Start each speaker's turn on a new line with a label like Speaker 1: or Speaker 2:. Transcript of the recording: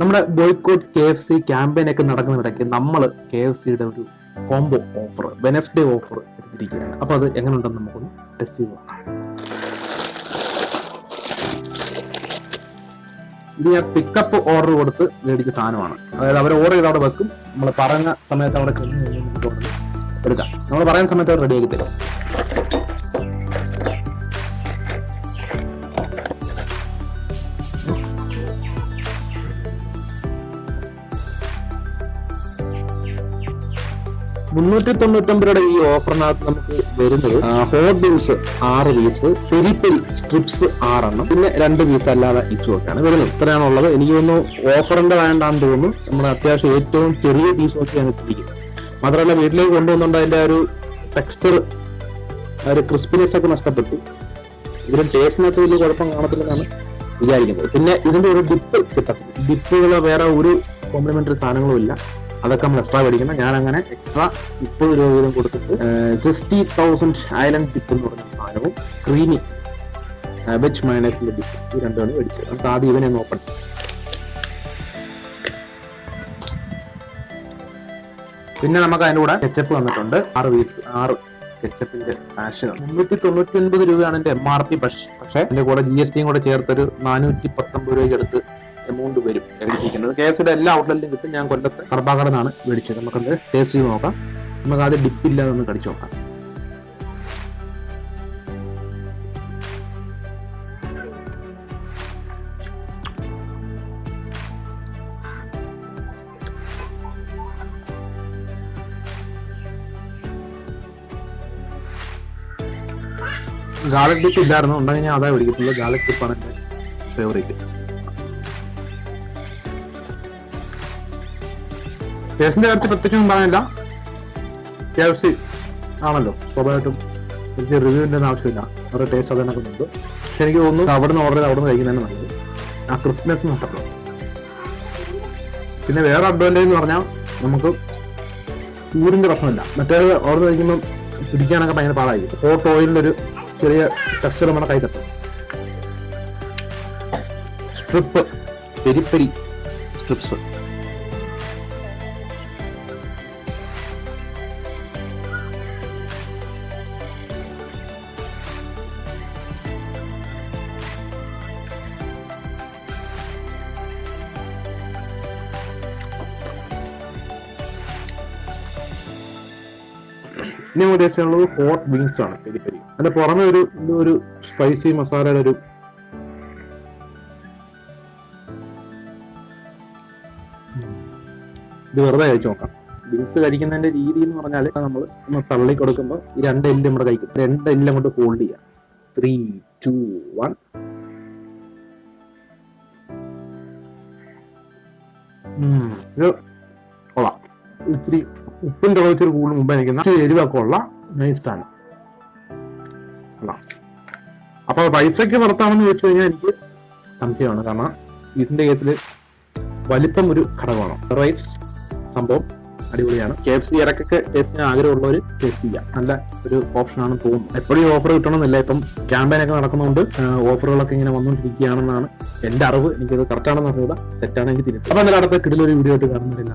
Speaker 1: നമ്മുടെ boycott K F C campaign ഒക്കെ നടക്കുന്നിടയ്ക്ക് നമ്മൾ കെ എഫ് സിയുടെ ഒരു കോംബോ ഓഫർ വെനസ്ഡേ ഓഫർ എടുത്തിരിക്കുകയാണ്. അപ്പൊ അത് എങ്ങനെ ഉണ്ടെന്ന് നമുക്കൊന്ന് ടെസ്റ്റ് ചെയ്ത് നോക്കാം. ഇത് ഞാൻ പിക്കപ്പ് ഓർഡർ കൊടുത്ത് മേടിച്ച സാധനമാണ്. അതായത് അവർ ഓർഡർ ചെയ്ത് അവിടെ വെക്കും. നമ്മൾ പറഞ്ഞ സമയത്ത് അവിടെ എടുക്കാം. നമ്മൾ പറയുന്ന സമയത്ത് അവർ റെഡിയാക്കി തരും. മുന്നൂറ്റി തൊണ്ണൂറ്റൊമ്പത് രൂപയുടെ ഈ ഓഫറിനകത്ത് നമുക്ക് വരുന്നത് ഹോട്ട് ബീൻസ് ആറ് പീസ് പെരി സ്ട്രിപ്സ് ആറെണ്ണം പിന്നെ രണ്ട് പീസ് അല്ലാതെ പീസും ഒക്കെയാണ് വരുന്നത്. ഇത്രയാണ് ഉള്ളത്. എനിക്ക് ഒന്ന് ഓഫറിന്റെ വേണ്ടാന്ന് തോന്നുന്നു. നമ്മൾ അത്യാവശ്യം ഏറ്റവും ചെറിയ പീസും ഒക്കെയാണ് ഇട്ടിരിക്കുന്നത്. മാത്രമല്ല വീട്ടിലേക്ക് കൊണ്ടുവന്നുകൊണ്ട് അതിന്റെ ഒരു ടെക്സ്ചർ ഒരു ക്രിസ്പിനെസ് ഒക്കെ നഷ്ടപ്പെട്ടു. ഇതിന് ടേസ്റ്റിനകത്ത് വലിയ കുഴപ്പം കാണത്തില്ലെന്നാണ് വിചാരിക്കുന്നത്. പിന്നെ ഇതിന്റെ ഒരു ഡിപ്പ് കിട്ടത്തില്ല. ഡിപ്പുകൾ വേറെ ഒരു കോംപ്ലിമെന്ററി സാധനങ്ങളും ഇല്ല. അതൊക്കെ നമ്മൾ എക്സ്ട്രാ മേടിക്കണം. ഞാൻ അങ്ങനെ എക്സ്ട്രാ മുപ്പത് രൂപ വീതം കൊടുത്തിട്ട് സിക്സ്റ്റി തൗസൻഡ് ഐലൻഡ് ഡിപ്പ് എന്ന് പറഞ്ഞ സാധനവും ക്രീമി വെജ് മയണൈസിന്റെ ഡിപ്പ് ഈ രണ്ടുമാണ് മേടിച്ചത്. നമുക്ക് ആദ്യം ഇവനെ ഓപ്പൺ പിന്നെ നമുക്ക് അതിന്റെ കൂടെ കെച്ചപ്പ് വന്നിട്ടുണ്ട്. ആറ് പീസ് ആറ് കെച്ചപ്പിന്റെ സാഷ് മുന്നൂറ്റി തൊണ്ണൂറ്റി ഒൻപത് രൂപയാണ് എന്റെ എം ആർ പി പക്ഷേ പക്ഷേ എന്റെ കൂടെ ജി എസ് ടിയും കൂടെ ചേർത്തൊരു നാനൂറ്റി പത്തൊമ്പത് രൂപയ്ക്ക് അടുത്ത് എമൗണ്ട് വരും. എഴുതിയിരിക്കുന്നത് കെ എസ് എല്ലാ ഔട്ട്ലെറ്റിലും കിട്ടും. ഞാൻ കൊല്ലത്ത് കർബാകടനാണ് മേടിച്ചത്. നമുക്കത് ടേസ്റ്റ് ചെയ്ത് നോക്കാം. നമുക്ക് ആദ്യം ഡിപ്പില്ലാതെ ഒന്ന് കടിച്ചു നോക്കാം. ഗാലക് ഡിപ്പ് ഇല്ലായിരുന്നു. ഉണ്ടെങ്കിൽ ഞാൻ അതാ പിടിക്കത്തുള്ളൂ ഗാർലിക് ഡിപ്പാണ് എന്റെ ഫേവറേറ്റ് ടേസ്റ്റിന്റെ കാര്യത്തിൽ പ്രത്യേകിച്ചൊന്നും പറയാനില്ല. കെ എഫ് സി ആണല്ലോ. സ്വാഭാവികമായിട്ടും എനിക്ക് ഒന്നും ആവശ്യമില്ല. അവരുടെ ടേസ്റ്റ് അതിനൊക്കെ ഉണ്ട്. പക്ഷെ എനിക്ക് തോന്നുന്നു അവിടെ നിന്ന് ഓർഡർ ചെയ്ത് അവിടെ നിന്ന് കഴിക്കുന്നതാണ് നല്ലത്. ആ ക്രിസ്മസ് നഷ്ടപ്പെടും പിന്നെ വേറെ അഡ്വാന്റേജ് എന്ന് പറഞ്ഞാൽ നമുക്ക് ചൂടിന്റെ പ്രശ്നമില്ല. മറ്റേ ഓർഡർ കഴിക്കുമ്പോൾ പിടിക്കാനൊക്കെ ഭയങ്കര പാടായിരിക്കും ഹോട്ട് ഓയിലിന്റെ ഒരു ചെറിയ ടെക്സ്ചർ നമ്മുടെ കൈ തട്ടും. സ്ട്രിപ്പ് പെരിപ്പരി സ്ട്രിപ്സ് ഇനി ഉദ്ദേശിച്ചുള്ളത് ഹോട്ട് വിങ്സ് ആണ് പെരി പെരി അതിന്റെ പുറമെ ഒരു ഒരു സ്പൈസി മസാലയുടെ ഒരു ഇത് വെറുതെ കഴിച്ചു നോക്കാം. വിങ്സ് കഴിക്കുന്നതിന്റെ രീതി എന്ന് പറഞ്ഞാൽ നമ്മൾ ഒന്ന് തള്ളി കൊടുക്കുമ്പോൾ ഈ രണ്ട് എല്ല് നമ്മുടെ കഴിക്കും രണ്ട് എല്ല് അങ്ങോട്ട് ഹോൾഡ് ചെയ്യാം. ത്രീ ടു വൺ ഇത് ഇത്തിരി ഉപ്പിന്റെ അളവ് കൂടുതൽ മുമ്പേ നിൽക്കുന്ന ഇച്ചിരി എരിവൊക്കെ ഉള്ള നൈസാണ് അല്ല അപ്പൊ പൈസയ്ക്ക് പുറത്താണെന്ന് ചോദിച്ചു കഴിഞ്ഞാൽ എനിക്ക് സംശയമാണ്. കാരണം പീസിന്റെ കേസിൽ വലിപ്പം ഒരു ഘടകമാണ്. റൈസ് സംഭവം അടിപൊളിയാണ്. കെ എഫ് സി ഇടക്കൊക്കെ ടേസ്റ്റിന് ആഗ്രഹമുള്ളവർ ടേസ്റ്റ് ചെയ്യാം. നല്ല ഒരു ഓപ്ഷനാണ് തോന്നുന്നത് എപ്പോഴും ഓഫർ കിട്ടണമെന്നില്ല. ഇപ്പം ക്യാമ്പയിൻ ഒക്കെ നടക്കുന്നതുകൊണ്ട് ഓഫറുകളൊക്കെ ഇങ്ങനെ വന്നുകൊണ്ടിരിക്കുകയാണെന്നാണ് എന്റെ അറിവ്. എനിക്കത് കറക്റ്റ് ആണെന്ന് അറിഞ്ഞൂടാ തെറ്റാണെങ്കിൽ തിരിച്ചു അപ്പൊ എന്തായാലും അടുത്ത കിടിലൊരു വീഡിയോ ആയിട്ട് കാണുന്നില്ല